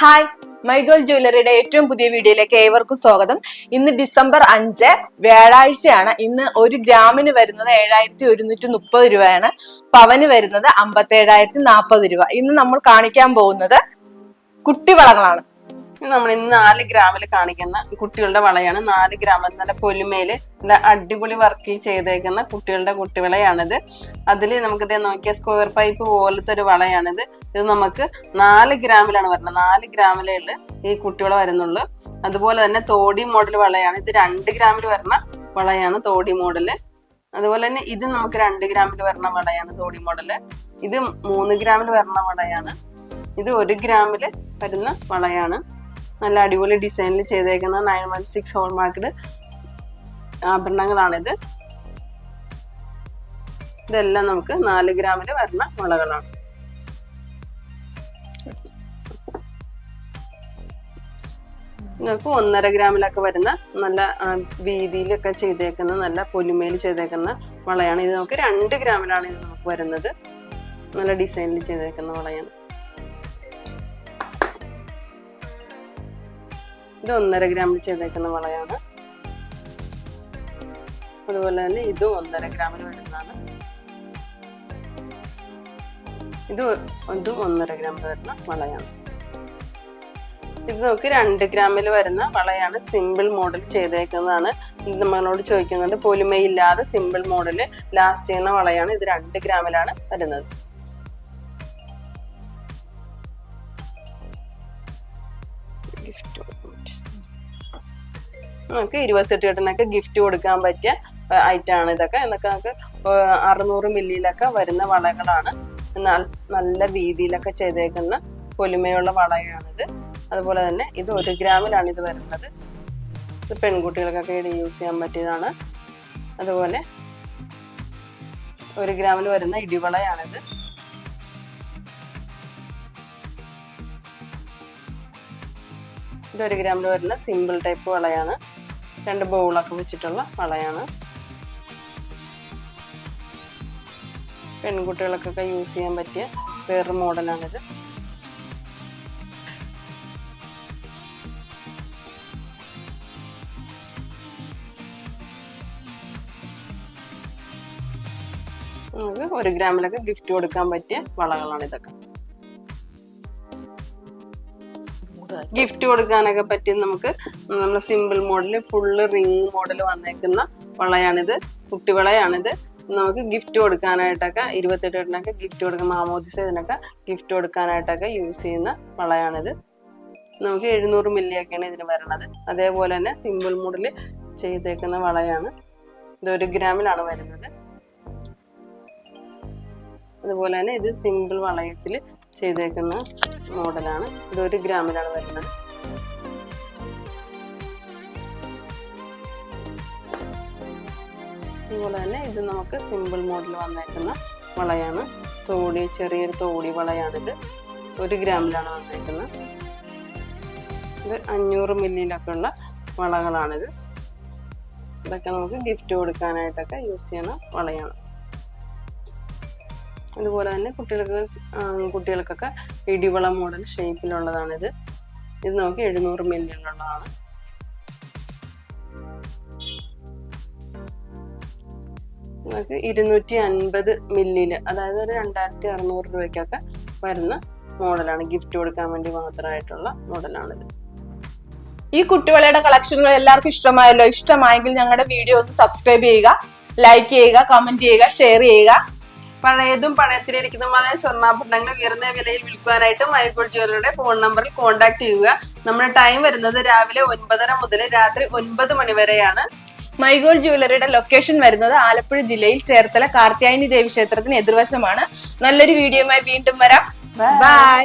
Hi my മൈഗോൾ ജ്വല്ലറിയുടെ ഏറ്റവും പുതിയ വീഡിയോയിലേക്ക് ഏവർക്കും സ്വാഗതം. ഇന്ന് ഡിസംബർ അഞ്ച് വ്യാഴാഴ്ചയാണ്. ഇന്ന് ഒരു ഗ്രാമിന് വരുന്നത് ഏഴായിരത്തി ഒരുന്നൂറ്റി മുപ്പത് രൂപയാണ്. പവന് വരുന്നത് അമ്പത്തി ഏഴായിരത്തി നാൽപ്പത് രൂപ. ഇന്ന് നമ്മൾ കാണിക്കാൻ പോകുന്നത് കുട്ടിവളകളാണ്. നമ്മൾ ഇന്ന് നാല് ഗ്രാമിൽ കാണിക്കുന്ന കുട്ടികളുടെ വളയാണ്. നാല് ഗ്രാം നല്ല പൊലിമയിൽ നല്ല അടിപൊളി വർക്ക് ചെയ്തേക്കുന്ന കുട്ടികളുടെ കുട്ടിവളയാണിത്. അതിൽ നമുക്കിത് നോക്കിയ സ്ക്വയർ പൈപ്പ് പോലത്തെ ഒരു വളയാണിത്. ഇത് നമുക്ക് നാല് ഗ്രാമിലാണ് വരുന്നത്. നാല് ഗ്രാമിലേ ഈ കുട്ടിവള വരുന്നുള്ളൂ. അതുപോലെ തന്നെ തോടി മോഡൽ വളയാണ്. ഇത് രണ്ട് ഗ്രാമിൽ വരുന്ന വളയാണ് തോടി മോഡൽ അതുപോലെ തന്നെ ഇത് നമുക്ക് രണ്ട് ഗ്രാമിൽ വരുന്ന വളയാണ് തോടി മോഡൽ ഇത് മൂന്ന് ഗ്രാമിൽ വരുന്ന വളയാണ്. ഇത് ഒരു ഗ്രാമിൽ വരുന്ന വളയാണ്. നല്ല അടിപൊളി ഡിസൈനിൽ ചെയ്തേക്കുന്ന nine one six hallmarked ആഭരണങ്ങളാണിത്. ഇതെല്ലാം നമുക്ക് നാല് ഗ്രാമിൽ വരുന്ന മുളകളാണ്. നിങ്ങൾക്ക് ഒന്നര ഗ്രാമിലൊക്കെ വരുന്ന നല്ല വീതിയിലൊക്കെ ചെയ്തേക്കുന്ന നല്ല പൊലിമയിൽ ചെയ്തേക്കുന്ന വളയാണ് ഇത് നമുക്ക് രണ്ട് ഗ്രാമിലാണ് ഇത് നമുക്ക് വരുന്നത്. നല്ല ഡിസൈനിൽ ചെയ്തേക്കുന്ന വളയാണ് ഇത് ഒന്നര ഗ്രാമിൽ ചെയ്തേക്കുന്ന വളയാണ് അതുപോലെ തന്നെ ഇതും ഒന്നര ഗ്രാമിൽ വരുന്നതാണ്. ഇത് ഇതും ഒന്നര ഗ്രാമിൽ വരുന്ന വളയാണ് ഇത് നമുക്ക് രണ്ട് ഗ്രാമിൽ വരുന്ന വളയാണ് സിമ്പിൾ മോഡൽ ചെയ്തേക്കുന്നതാണ്. ഇത് നമ്മളോട് ചോദിക്കുന്നുണ്ട് പൊലിമയില്ലാതെ സിമ്പിൾ മോഡൽ ലാസ്റ്റ് ചെയ്യുന്ന വളയാണ് ഇത് രണ്ട് ഗ്രാമിലാണ് വരുന്നത്. ഗിഫ്റ്റ് നമുക്ക് ഇരുപത്തെട്ട് കെട്ടിനൊക്കെ ഗിഫ്റ്റ് കൊടുക്കാൻ പറ്റിയ ആണ് ഇതൊക്കെ. എന്നൊക്കെ നമുക്ക് അറുന്നൂറ് മില്ലിയിലൊക്കെ വരുന്ന വളകളാണ്. നല്ല വീതിയിലൊക്കെ ചെയ്തേക്കുന്ന പൊലിമയുള്ള വളയാണിത്. അതുപോലെ തന്നെ ഇത് ഒരു ഗ്രാമിലാണ് ഇത് വരുന്നത്. ഇത് പെൺകുട്ടികൾക്കൊക്കെ യൂസ് ചെയ്യാൻ പറ്റിയതാണ്. അതുപോലെ ഒരു ഗ്രാമിൽ വരുന്ന ഇടിവളയാണിത്. ഒരു ഗ്രാമിൽ വരുന്ന സിമ്പിൾ ടൈപ്പ് വളയാണ്. രണ്ട് ബൗളൊക്കെ വെച്ചിട്ടുള്ള വളയാണ്. പെൺകുട്ടികൾക്കൊക്കെ യൂസ് ചെയ്യാൻ പറ്റിയ വേറൊരു മോഡലാണിത്. നമുക്ക് ഒരു ഗ്രാമിലൊക്കെ ഗിഫ്റ്റ് കൊടുക്കാൻ പറ്റിയ വളകളാണ് ഇതൊക്കെ ഗിഫ്റ്റ് കൊടുക്കാനൊക്കെ പറ്റി നമുക്ക് നമ്മുടെ simple model full ring model വന്നേക്കുന്ന വളയാണിത് കുട്ടിവളയാണിത് നമുക്ക് ഗിഫ്റ്റ് കൊടുക്കാനായിട്ടൊക്കെ ഇരുപത്തെട്ടിനൊക്കെ ഗിഫ്റ്റ് കൊടുക്കാൻ മാമോദിസ ഇതിനൊക്കെ ഗിഫ്റ്റ് കൊടുക്കാനായിട്ടൊക്കെ യൂസ് ചെയ്യുന്ന വളയാണിത്. നമുക്ക് എഴുന്നൂറ് മില്ലിയൊക്കെയാണ് ഇതിന് വരണത്. അതേപോലെ തന്നെ സിമ്പിൾ മോഡൽ ചെയ്തേക്കുന്ന വളയാണ്. ഇത് ഒരു ഗ്രാമിലാണ് വരുന്നത്. അതുപോലെ തന്നെ ഇത് സിമ്പിൾ വളയത്തിൽ ചെയ്തേക്കുന്ന മോഡലാണ്. ഇത് ഒരു ഗ്രാമിലാണ് വരുന്നത്. അതുപോലെ തന്നെ ഇത് നമുക്ക് സിമ്പിൾ മോഡൽ വന്നേക്കുന്ന വളയാണ്. തോടി ചെറിയൊരു തോടി വളയാണിത്. ഒരു ഗ്രാമിലാണ് വന്നേക്കുന്നത്. ഇത് അഞ്ഞൂറ് മില്ലിയിലൊക്കെ ഉള്ള വളകളാണിത്. ഇതൊക്കെ നമുക്ക് ഗിഫ്റ്റ് കൊടുക്കാനായിട്ടൊക്കെ യൂസ് ചെയ്യണ വളയാണ്. അതുപോലെ തന്നെ കുട്ടികൾക്ക് കുട്ടികൾക്കൊക്കെ ഇടിവള മോഡൽ ഷേപ്പിലുള്ളതാണ് ഇത് ഇത് നമുക്ക് എഴുന്നൂറ് മില്ലിലുള്ളതാണ് നമുക്ക് ഇരുന്നൂറ്റി അൻപത് മില്ലിൽ അതായത് ഒരു രണ്ടായിരത്തി അറുന്നൂറ് രൂപയ്ക്കൊക്കെ വരുന്ന മോഡലാണ്. ഗിഫ്റ്റ് കൊടുക്കാൻ വേണ്ടി മാത്രമായിട്ടുള്ള മോഡലാണിത്. ഈ കുട്ടികളുടെ കളക്ഷനുകൾ എല്ലാവർക്കും ഇഷ്ടമായല്ലോ? ഇഷ്ടമായെങ്കിൽ ഞങ്ങളുടെ വീഡിയോ ഒന്ന് സബ്സ്ക്രൈബ് ചെയ്യുക ലൈക്ക് ചെയ്യുക കമന്റ് ചെയ്യുക ഷെയർ ചെയ്യുക. പഴയതും പഴയത്തിലിരിക്കുന്നതുമായ സ്വർണാഭരണങ്ങൾ ഉയർന്ന വിലയിൽ വിൽക്കുവാനായിട്ട് മൈഗോൾ ജ്വല്ലറിയുടെ ഫോൺ നമ്പറിൽ കോൺടാക്ട് ചെയ്യുക. നമ്മുടെ ടൈം വരുന്നത് രാവിലെ ഒൻപതര മുതൽ രാത്രി ഒൻപത് മണി വരെയാണ്. മൈഗോൾ ജുവലറിയുടെ ലൊക്കേഷൻ വരുന്നത് ആലപ്പുഴ ജില്ലയിൽ ചേർത്തല കാർത്യായനി ദേവി ക്ഷേത്രത്തിന് എതിർവശമാണ്. നല്ലൊരു വീഡിയോയുമായി വീണ്ടും വരാം. ബൈ